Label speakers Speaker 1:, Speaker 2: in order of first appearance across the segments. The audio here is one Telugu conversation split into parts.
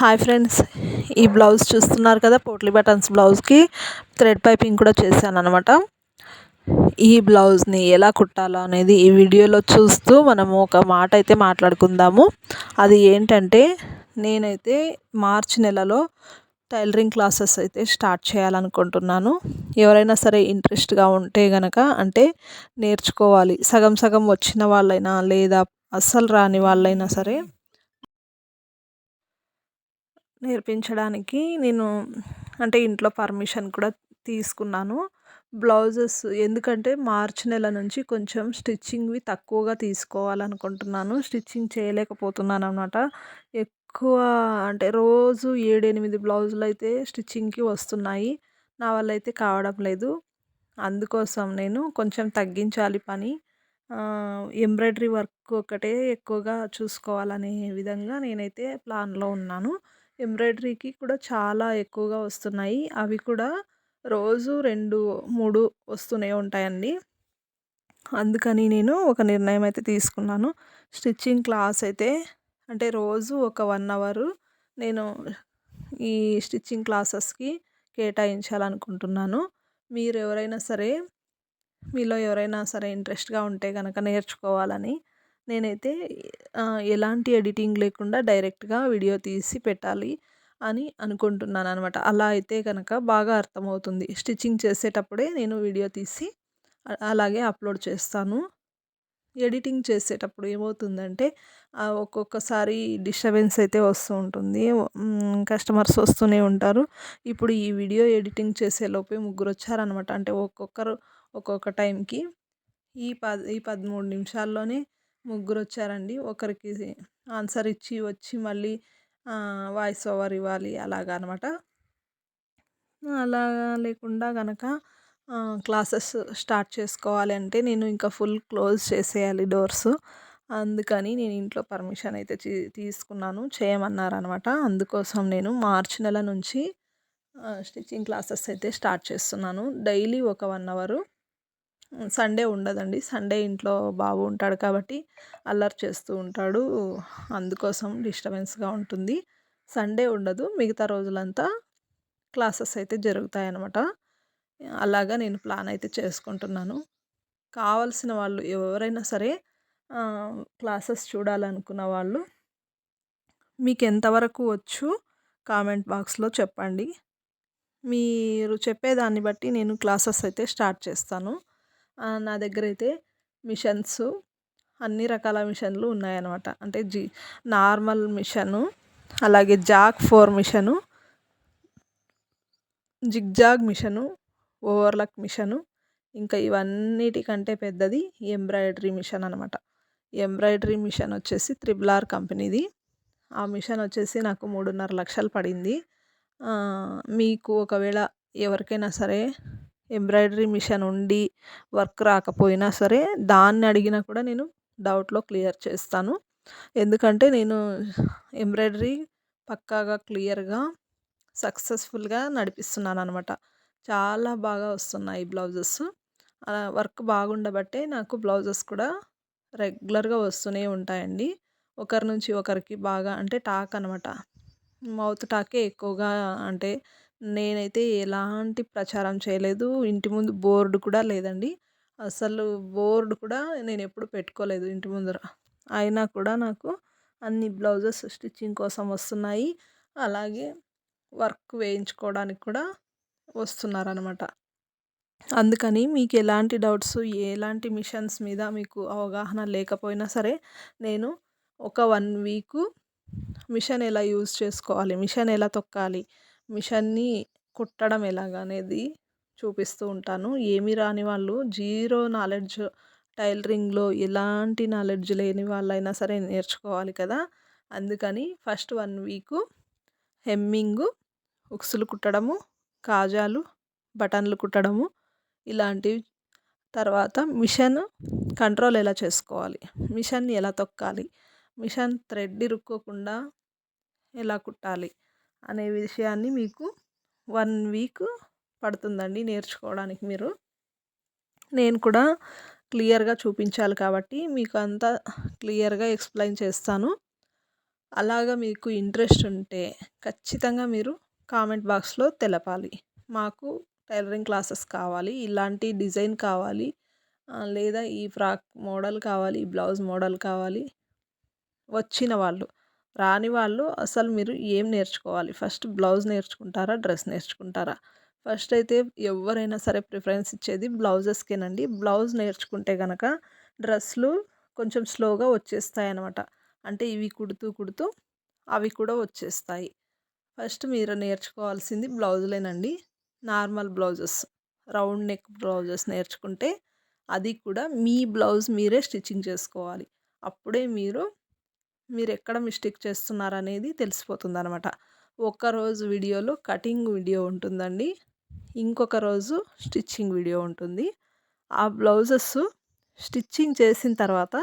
Speaker 1: హాయ్ ఫ్రెండ్స్ ఈ బ్లౌజ్ చూస్తున్నారు కదా పోట్లీ బటన్స్ బ్లౌజ్కి. థ్రెడ్ పైపింగ్ కూడా చేశాను అనమాట ఈ బ్లౌజ్ని ఎలా కుట్టాలో అనేది ఈ వీడియోలో చూస్తూ మనము ఒక మాట అయితే మాట్లాడుకుందాము. అది ఏంటంటే నేనైతే మార్చి నెలలో టైలరింగ్ క్లాసెస్ అయితే స్టార్ట్ చేయాలనుకుంటున్నాను. ఎవరైనా సరే ఇంట్రెస్ట్గా ఉంటే కనుక అంటే నేర్చుకోవాలి. సగం సగం వచ్చిన వాళ్ళైనా లేదా అస్సలు రాని వాళ్ళైనా సరే నేర్పించడానికి నేను అంటే ఇంట్లో పర్మిషన్ కూడా తీసుకున్నాను. బ్లౌజెస్ ఎందుకంటే మార్చి నెల నుంచి కొంచెం స్టిచ్చింగ్వి తక్కువగా తీసుకోవాలనుకుంటున్నాను. స్టిచ్చింగ్ చేయలేకపోతున్నాను అనమాట ఎక్కువ అంటే రోజు ఏడెనిమిది బ్లౌజులు అయితే స్టిచ్చింగ్కి వస్తున్నాయి. నా వల్ల అయితే కావడం లేదు. అందుకోసం నేను కొంచెం తగ్గించాలి పని. ఎంబ్రాయిడరీ వర్క్ ఒకటే ఎక్కువగా చూసుకోవాలనే విధంగా నేనైతే ప్లాన్లో ఉన్నాను. ఎంబ్రాయిడరీకి కూడా చాలా ఎక్కువగా వస్తున్నాయి. అవి కూడా రోజు రెండు మూడు వస్తూనే ఉంటాయండి. అందుకని నేను ఒక నిర్ణయం అయితే తీసుకున్నాను. స్టిచ్చింగ్ క్లాస్ అయితే అంటే రోజు ఒక వన్ అవర్ నేను ఈ స్టిచ్చింగ్ క్లాసెస్కి కేటాయించాలనుకుంటున్నాను. మీరు ఎవరైనా సరే మీలో ఎవరైనా సరే ఇంట్రెస్ట్గా ఉంటే కనుక నేర్చుకోవాలని నేనైతే ఎలాంటి ఎడిటింగ్ లేకుండా డైరెక్ట్గా వీడియో తీసి పెట్టాలి అని అనుకుంటున్నాను అనమాట అలా అయితే కనుక బాగా అర్థమవుతుంది. స్టిచ్చింగ్ చేసేటప్పుడే నేను వీడియో తీసి అలాగే అప్లోడ్ చేస్తాను. ఎడిటింగ్ చేసేటప్పుడు ఏమవుతుందంటే ఒక్కొక్కసారి డిస్టర్బెన్స్ అయితే వస్తూ ఉంటుంది. కస్టమర్స్ వస్తూనే ఉంటారు. ఇప్పుడు ఈ వీడియో ఎడిటింగ్ చేసేలోపే ముగ్గురు వచ్చారనమాట. అంటే ఒక్కొక్కరు ఒక్కొక్క టైంకి ఈ పద్ ఈ పదమూడు నిమిషాల్లోనే ముగ్గురు వచ్చారండి ఒకరికి ఆన్సర్ ఇచ్చి వచ్చి మళ్ళీ వాయిస్ ఓవర్ ఇవ్వాలి అలాగా అనమాట. అలా లేకుండా కనుక క్లాసెస్ స్టార్ట్ చేసుకోవాలి అంటే నేను ఇంకా ఫుల్ క్లోజ్ చేసేయాలి డోర్స్. అందుకని నేను ఇంట్లో పర్మిషన్ అయితే తీసుకున్నాను. చేయమన్నారు అనమాట అందుకోసం నేను మార్చి నెల నుంచి స్టిచ్చింగ్ క్లాసెస్ అయితే స్టార్ట్ చేస్తున్నాను. డైలీ ఒక వన్ అవరు. సండే ఉండదండి. సండే ఇంట్లో బాబు ఉంటాడు కాబట్టి అల్లరి చేస్తూ ఉంటాడు. అందుకోసం డిస్టర్బెన్స్గా ఉంటుంది. సండే ఉండదు. మిగతా రోజులంతా క్లాసెస్ అయితే జరుగుతాయి అన్నమాట అలాగా నేను ప్లాన్ అయితే చేసుకుంటున్నాను. కావలసిన వాళ్ళు ఎవరైనా సరే క్లాసెస్ చూడాలనుకున్న వాళ్ళు మీకు ఎంతవరకు వచ్చు కామెంట్ బాక్స్లో చెప్పండి. మీరు చెప్పేదాన్ని బట్టి నేను క్లాసెస్ అయితే స్టార్ట్ చేస్తాను. నా దగ్గర అయితే మిషన్స్ అన్ని రకాల మిషన్లు ఉన్నాయన్నమాట. అంటే జీ నార్మల్ మిషను అలాగే Jack four machine zigzag machine overlock machine ఇంకా ఇవన్నిటికంటే పెద్దది ఎంబ్రాయిడరీ మిషన్ అనమాట ఎంబ్రాయిడరీ మిషన్ వచ్చేసి త్రిబుల్ ఆర్ కంపెనీది. ఆ మిషన్ వచ్చేసి నాకు మూడున్నర లక్షలు పడింది. మీకు ఒకవేళ ఎవరికైనా సరే ఎంబ్రాయిడరీ మిషన్ ఉండి వర్క్ రాకపోయినా సరే దాన్ని అడిగినా కూడా నేను డౌట్లో క్లియర్ చేస్తాను. ఎందుకంటే నేను ఎంబ్రాయిడరీ పక్కాగా క్లియర్గా సక్సెస్ఫుల్గా నడిపిస్తున్నాను అనమాట చాలా బాగా వస్తున్నాయి బ్లౌజెస్. వర్క్ బాగుండబట్టే నాకు బ్లౌజెస్ కూడా రెగ్యులర్గా వస్తూనే ఉంటాయండి. ఒకరి నుంచి ఒకరికి బాగా అంటే టాక్ అనమాట మౌత్ టాకే ఎక్కువగా అంటే నేనైతే ఎలాంటి ప్రచారం చేయలేదు. ఇంటి ముందు బోర్డు కూడా లేదండి. అసలు బోర్డు కూడా నేను ఎప్పుడు పెట్టుకోలేదు ఇంటి ముందర. అయినా కూడా నాకు అన్ని బ్లౌజెస్ స్టిచ్చింగ్ కోసం వస్తున్నాయి. అలాగే వర్క్ వేయించుకోవడానికి కూడా వస్తున్నారనమాట అందుకని మీకు ఎలాంటి డౌట్స్ ఎలాంటి మిషన్స్ మీద మీకు అవగాహన లేకపోయినా సరే నేను ఒక వన్ వీకు మిషన్ ఎలా యూజ్ చేసుకోవాలి మిషన్ ఎలా తొక్కాలి మిషన్ని కుట్టడం ఎలాగ అనేది చూపిస్తూ ఉంటాను. ఏమి రాని వాళ్ళు జీరో నాలెడ్జ్ టైలరింగ్లో ఎలాంటి నాలెడ్జ్ లేని వాళ్ళైనా సరే నేర్చుకోవాలి కదా! అందుకని ఫస్ట్ వన్ వీకు హెమ్మింగు ఉక్సులు కుట్టడము కాజాలు బటన్లు కుట్టడము ఇలాంటివి. తర్వాత మిషన్ కంట్రోల్ ఎలా చేసుకోవాలి? మిషన్ని ఎలా తొక్కాలి? మిషన్ థ్రెడ్ ఇరుక్కోకుండా ఎలా కుట్టాలి? అనే విషయాన్ని మీకు వన్ వీక్ పడుతుందండి నేర్చుకోవడానికి మీరు. నేను కూడా క్లియర్గా చూపించాలి కాబట్టి మీకు అంతా క్లియర్గా ఎక్స్ప్లెయిన్ చేస్తాను. అలాగా మీకు ఇంట్రెస్ట్ ఉంటే ఖచ్చితంగా మీరు కామెంట్ బాక్స్లో తెలపాలి. మాకు టైలరింగ్ క్లాసెస్ కావాలి ఇలాంటి డిజైన్ కావాలి లేదా ఈ ఫ్రాక్ మోడల్ కావాలి ఈ బ్లౌజ్ మోడల్ కావాలి వచ్చిన వాళ్ళు. రాని వాళ్ళు అసలు మీరు ఏం నేర్చుకోవాలి? ఫస్ట్ బ్లౌజ్ నేర్చుకుంటారా? డ్రెస్ నేర్చుకుంటారా? ఫస్ట్ అయితే ఎవరైనా సరే ప్రిఫరెన్స్ ఇచ్చేది బ్లౌజెస్కేనండి. బ్లౌజ్ నేర్చుకుంటే కనుక డ్రెస్సులు కొంచెం స్లోగా వచ్చేస్తాయి అనమాట అంటే ఇవి కుడుతూ కుడుతూ అవి కూడా వచ్చేస్తాయి. ఫస్ట్ మీరు నేర్చుకోవాల్సింది బ్లౌజులేనండి. Normal blouses round neck blouses నేర్చుకుంటే అది కూడా మీ బ్లౌజ్ మీరే స్టిచ్చింగ్ చేసుకోవాలి. అప్పుడే మీరు మీరు ఎక్కడ మిస్టేక్ చేస్తున్నారు అనేది తెలిసిపోతుంది అనమాట ఒక్కరోజు వీడియోలో కటింగ్ వీడియో ఉంటుందండి. ఇంకొక రోజు స్టిచ్చింగ్ వీడియో ఉంటుంది. ఆ బ్లౌజెస్ స్టిచ్చింగ్ చేసిన తర్వాత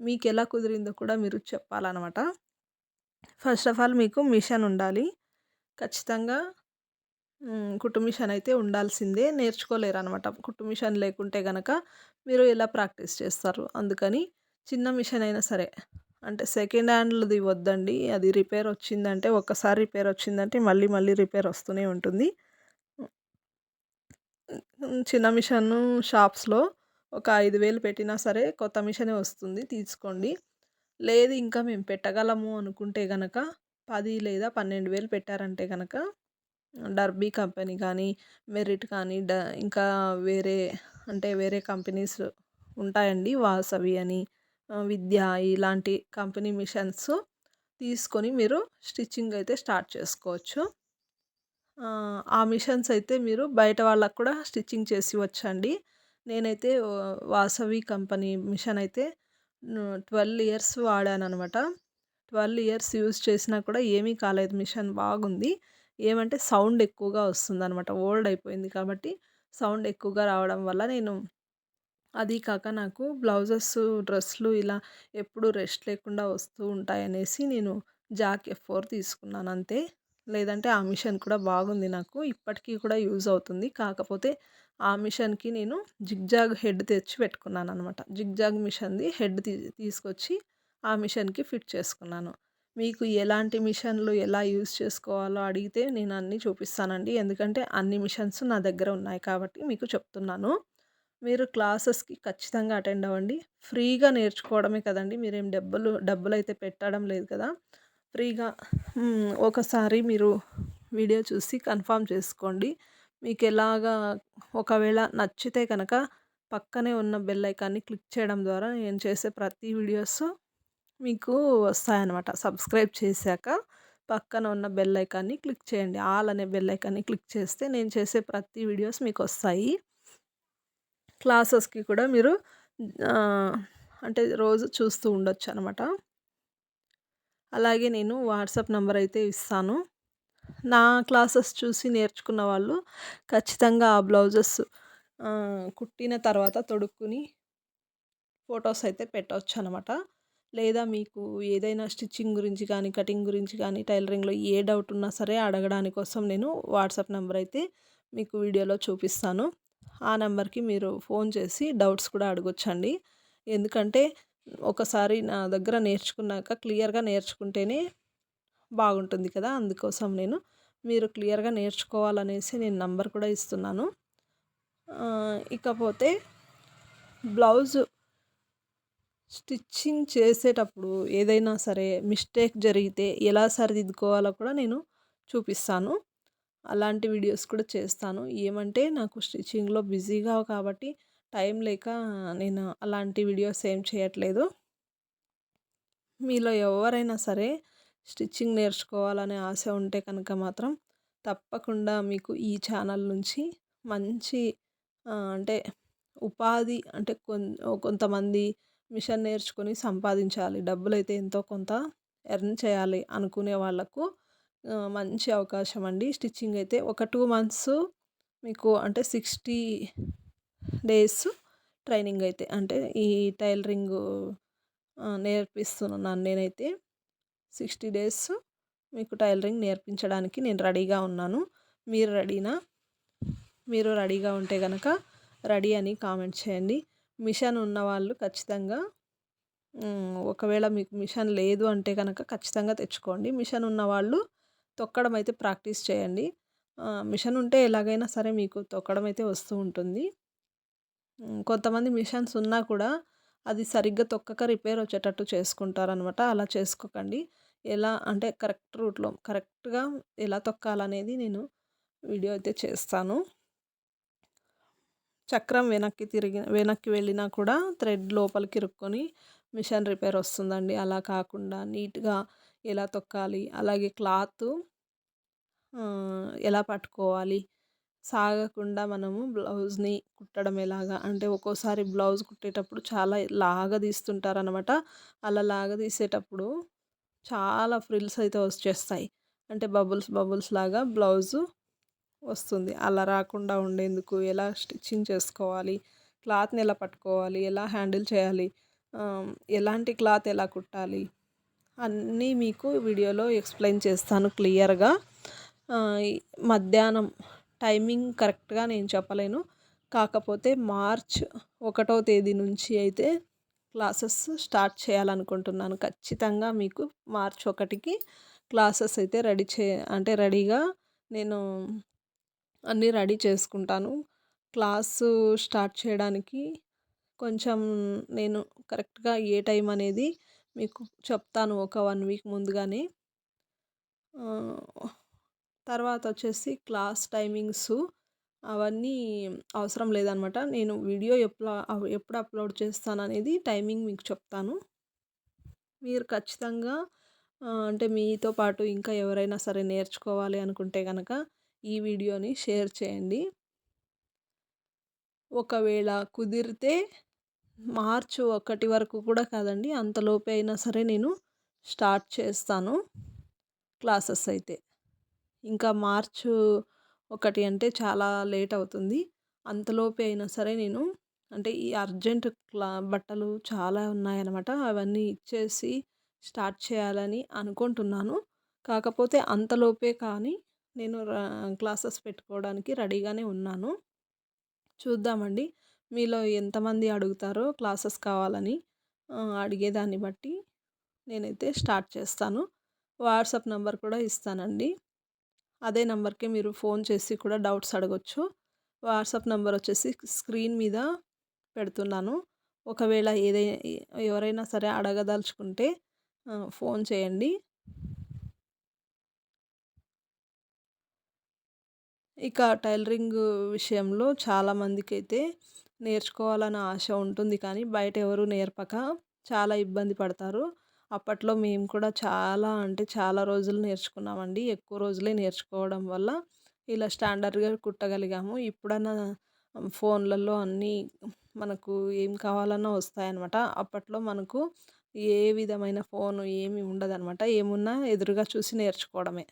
Speaker 1: మీకు ఎలా కుదిరిందో కూడా మీరు చెప్పాలన్నమాట ఫస్ట్ ఆఫ్ ఆల్ మీకు మిషన్ ఉండాలి. ఖచ్చితంగా కుట్టు మిషన్ అయితే ఉండాల్సిందే. నేర్చుకోలేరు అనమాట కుట్టు మిషన్ లేకుంటే కనుక మీరు ఎలా ప్రాక్టీస్ చేస్తారు? అందుకని చిన్న మిషన్ అయినా సరే. అంటే సెకండ్ హ్యాండ్లది వద్దండి. అది రిపేర్ వచ్చిందంటే ఒక్కసారి రిపేర్ వచ్చిందంటే మళ్ళీ మళ్ళీ రిపేర్ వస్తూనే ఉంటుంది. చిన్న మిషన్ షాప్స్లో ఒక ఐదు వేలు పెట్టినా సరే కొత్త మిషనే వస్తుంది తీసుకోండి. లేదు ఇంకా మేము పెట్టగలము అనుకుంటే కనుక పది లేదా పన్నెండు వేలు పెట్టారంటే కనుక డర్బీ కంపెనీ కానీ మెరిట్ కానీ డ ఇంకా వేరే అంటే వేరే కంపెనీస్ ఉంటాయండి వాసవి అని. విద్య ఇలాంటి కంపెనీ మిషన్స్ తీసుకొని మీరు స్టిచ్చింగ్ అయితే స్టార్ట్ చేసుకోవచ్చు. ఆ మిషన్స్ అయితే మీరు బయట వాళ్ళకు కూడా స్టిచ్చింగ్ చేసి వచ్చండి. నేనైతే వాసవి కంపెనీ మిషన్ అయితే ట్వెల్వ్ ఇయర్స్ వాడాను అనమాట ట్వెల్వ్ ఇయర్స్ యూస్ చేసినా కూడా ఏమీ కాలేదు. మిషన్ బాగుంది. ఏమంటే సౌండ్ ఎక్కువగా వస్తుంది అనమాట ఓల్డ్ అయిపోయింది కాబట్టి సౌండ్ ఎక్కువగా రావడం వల్ల నేను అది కాక నాకు బ్లౌజెస్ డ్రెస్సులు ఇలా ఎప్పుడు రెస్ట్ లేకుండా వస్తూ ఉంటాయనేసి నేను జాక్ ఎఫ్ ఫోర్ తీసుకున్నాను అంతే. లేదంటే ఆ మిషన్ కూడా బాగుంది నాకు ఇప్పటికీ కూడా యూజ్ అవుతుంది. కాకపోతే ఆ మిషన్కి నేను జిగ్జాగ్ హెడ్ తెచ్చి పెట్టుకున్నాను అనమాట జిగ్జాగ్ మిషన్ది హెడ్ తీ తీసుకొచ్చి ఆ మిషన్కి ఫిట్ చేసుకున్నాను. మీకు ఎలాంటి మిషన్లు ఎలా యూజ్ చేసుకోవాలో అడిగితే నేను అన్నీ చూపిస్తానండి. ఎందుకంటే అన్ని మిషన్స్ నా దగ్గర ఉన్నాయి కాబట్టి మీకు చెప్తున్నాను. మీరు క్లాసెస్కి ఖచ్చితంగా అటెండ్ అవ్వండి. ఫ్రీగా నేర్చుకోవడమే కదండి మీరేం డబ్బులు డబ్బులు అయితే పెట్టడం లేదు కదా. ఫ్రీగా ఒకసారి మీరు వీడియో చూసి కన్ఫామ్ చేసుకోండి. మీకు ఎలాగా ఒకవేళ నచ్చితే కనుక పక్కనే ఉన్న బెల్ ఐకాన్ని క్లిక్ చేయడం ద్వారా నేను చేసే ప్రతి వీడియోస్ మీకు వస్తాయన్నమాట. సబ్స్క్రైబ్ చేశాక పక్కన ఉన్న బెల్ ఐకాన్ని క్లిక్ చేయండి. ఆల్ అనే బెల్ ఐకాన్ని క్లిక్ చేస్తే నేను చేసే ప్రతి వీడియోస్ మీకు వస్తాయి. క్లాసెస్కి కూడా మీరు అంటే రోజు చూస్తూ ఉండొచ్చు అనమాట అలాగే నేను వాట్సాప్ నెంబర్ అయితే ఇస్తాను. నా క్లాసెస్ చూసి నేర్చుకున్న వాళ్ళు ఖచ్చితంగా ఆ బ్లౌజెస్ కుట్టిన తర్వాత తొడుక్కుని ఫొటోస్ అయితే పెట్టవచ్చు అనమాట లేదా మీకు ఏదైనా స్టిచ్చింగ్ గురించి కానీ కటింగ్ గురించి కానీ టైలరింగ్లో ఏ డౌట్ ఉన్నా సరే అడగడానికి కోసం నేను వాట్సాప్ నెంబర్ అయితే మీకు వీడియోలో చూపిస్తాను. ఆ నెంబర్కి మీరు ఫోన్ చేసి డౌట్స్ కూడా అడగొచ్చండి. ఎందుకంటే ఒకసారి నా దగ్గర నేర్చుకున్నాక క్లియర్గా నేర్చుకుంటేనే బాగుంటుంది కదా! అందుకోసం నేను మీరు క్లియర్గా నేర్చుకోవాలనేసి నేను నంబర్ కూడా ఇస్తున్నాను. ఇకపోతే బ్లౌజ్ స్టిచ్చింగ్ చేసేటప్పుడు ఏదైనా సరే మిస్టేక్ జరిగితే ఎలా సరిదిద్దుకోవాలో కూడా నేను చూపిస్తాను. అలాంటి వీడియోస్ కూడా చేస్తాను. ఏమంటే నాకు స్టిచ్చింగ్లో బిజీగా కాబట్టి టైం లేక నేను అలాంటి వీడియోస్ ఏం చేయట్లేదు. మీలో ఎవరైనా సరే స్టిచ్చింగ్ నేర్చుకోవాలనే ఆశ ఉంటే కనుక మాత్రం తప్పకుండా మీకు ఈ ఛానల్ నుంచి మంచి అంటే ఉపాధి అంటే కొంతమంది మిషన్ నేర్చుకొని సంపాదించాలి. డబ్బులు అయితే ఎంతో కొంత ఎర్న్ చేయాలి అనుకునే వాళ్ళకు మంచి అవకాశం అండి. స్టిచ్చింగ్ అయితే ఒక టూ మంత్స్ మీకు అంటే సిక్స్టీ డేస్ ట్రైనింగ్ అయితే అంటే ఈ టైలరింగ్ నేర్పిస్తున్నాను నేనైతే సిక్స్టీ డేస్ మీకు టైలరింగ్ నేర్పించడానికి నేను రెడీగా ఉన్నాను. మీరు రెడీనా? మీరు రెడీగా ఉంటే కనుక రెడీ అని కామెంట్ చేయండి. మిషన్ ఉన్నవాళ్ళు ఖచ్చితంగా ఒకవేళ మీకు మిషన్ లేదు అంటే కనుక ఖచ్చితంగా తెచ్చుకోండి. మిషన్ ఉన్నవాళ్ళు తొక్కడం అయితే ప్రాక్టీస్ చేయండి. మిషన్ ఉంటే ఎలాగైనా సరే మీకు తొక్కడం అయితే వస్తూ ఉంటుంది. కొంతమంది మిషన్స్ ఉన్నా కూడా అది సరిగ్గా తొక్కక రిపేర్ వచ్చేటట్టు చేసుకుంటారనమాట అలా చేసుకోకండి. ఎలా అంటే కరెక్ట్ రూట్లో కరెక్ట్గా ఎలా తొక్కాలనేది నేను వీడియో అయితే చేస్తాను. చక్రం వెనక్కి తిరిగి వెనక్కి వెళ్ళినా కూడా థ్రెడ్ లోపలికి ఇరుక్కొని మిషన్ రిపేర్ వస్తుందండి. అలా కాకుండా నీట్గా ఎలా తొక్కాలి అలాగే క్లాత్ ఎలా పట్టుకోవాలి సాగకుండా మనము బ్లౌజ్ని కుట్టడం ఎలాగా? అంటే ఒక్కోసారి బ్లౌజ్ కుట్టేటప్పుడు చాలా లాగా తీస్తుంటారు అనమాట అలా లాగా తీసేటప్పుడు చాలా ఫ్రిల్స్ అయితే వచ్చేస్తాయి. అంటే బబుల్స్ బబుల్స్ లాగా బ్లౌజు వస్తుంది. అలా రాకుండా ఉండేందుకు ఎలా స్టిచ్చింగ్ చేసుకోవాలి క్లాత్ని ఎలా పట్టుకోవాలి ఎలా హ్యాండిల్ చేయాలి ఎలాంటి క్లాత్ ఎలా కుట్టాలి అన్నీ మీకు వీడియోలో ఎక్స్ప్లెయిన్ చేస్తాను క్లియర్గా. మధ్యాహ్నం టైమింగ్ కరెక్ట్గా నేను చెప్పలేను. కాకపోతే మార్చ్ ఒకటో తేదీ నుంచి అయితే క్లాసెస్ స్టార్ట్ చేయాలనుకుంటున్నాను. ఖచ్చితంగా మీకు మార్చ్ ఒకటికి క్లాసెస్ అయితే రెడీ చే అంటే రెడీగా నేను అన్నీ రెడీ చేసుకుంటాను. క్లాసు స్టార్ట్ చేయడానికి కొంచెం నేను కరెక్ట్గా ఏ టైం అనేది మీకు చెప్తాను ఒక వన్ వీక్ ముందుగానే. తర్వాత వచ్చేసి క్లాస్ టైమింగ్స్ అవన్నీ అవసరం లేదనమాట. నేను వీడియో ఎప్పుడు ఎప్పుడు అప్లోడ్ చేస్తాను అనేది టైమింగ్ మీకు చెప్తాను. మీరు ఖచ్చితంగా అంటే మీతో పాటు ఇంకా ఎవరైనా సరే నేర్చుకోవాలి అనుకుంటే కనుక ఈ వీడియోని షేర్ చేయండి. ఒకవేళ కుదిరితే మార్చ్ ఒకటి వరకు కూడా కాదండి. అంతలోపే అయినా సరే నేను స్టార్ట్ చేస్తాను క్లాసెస్ అయితే. ఇంకా మార్చు ఒకటి అంటే చాలా లేట్ అవుతుంది. అంతలోపే అయినా సరే నేను అంటే ఈ అర్జెంట్ క్లా బట్టలు చాలా ఉన్నాయన్నమాట. అవన్నీ ఇచ్చేసి స్టార్ట్ చేయాలని అనుకుంటున్నాను. కాకపోతే అంతలోపే కానీ నేను క్లాసెస్ పెట్టుకోవడానికి రెడీగానే ఉన్నాను. చూద్దామండి. మీలో ఎంతమంది అడుగుతారో క్లాసెస్ కావాలని అడిగేదాన్ని బట్టి నేనైతే స్టార్ట్ చేస్తాను. వాట్సాప్ నెంబర్ కూడా ఇస్తానండి. అదే నెంబర్కి మీరు ఫోన్ చేసి కూడా డౌట్స్ అడగొచ్చు. వాట్సాప్ నెంబర్ వచ్చేసి స్క్రీన్ మీద పెడుతున్నాను. ఒకవేళ ఏదైనా ఎవరైనా సరే అడగదలుచుకుంటే ఫోన్ చేయండి. ఇక టైలరింగ్ విషయంలో చాలామందికి అయితే నేర్చుకోవాలన్న ఆశ ఉంటుంది. కానీ బయట ఎవరు నేర్పక చాలా ఇబ్బంది పడతారు. అప్పట్లో మేము కూడా చాలా అంటే చాలా రోజులు నేర్చుకున్నామండి. ఎక్కువ రోజులే నేర్చుకోవడం వల్ల ఇలా స్టాండర్డ్గా కుట్టగలిగాము. ఇప్పుడన్నా ఫోన్లలో అన్నీ మనకు ఏం కావాలన్నా వస్తాయన్నమాట. అప్పట్లో మనకు ఏ విధమైన ఫోను ఏమి ఉండదన్నమాట. ఏమున్నా ఎదురుగా చూసి నేర్చుకోవడమే.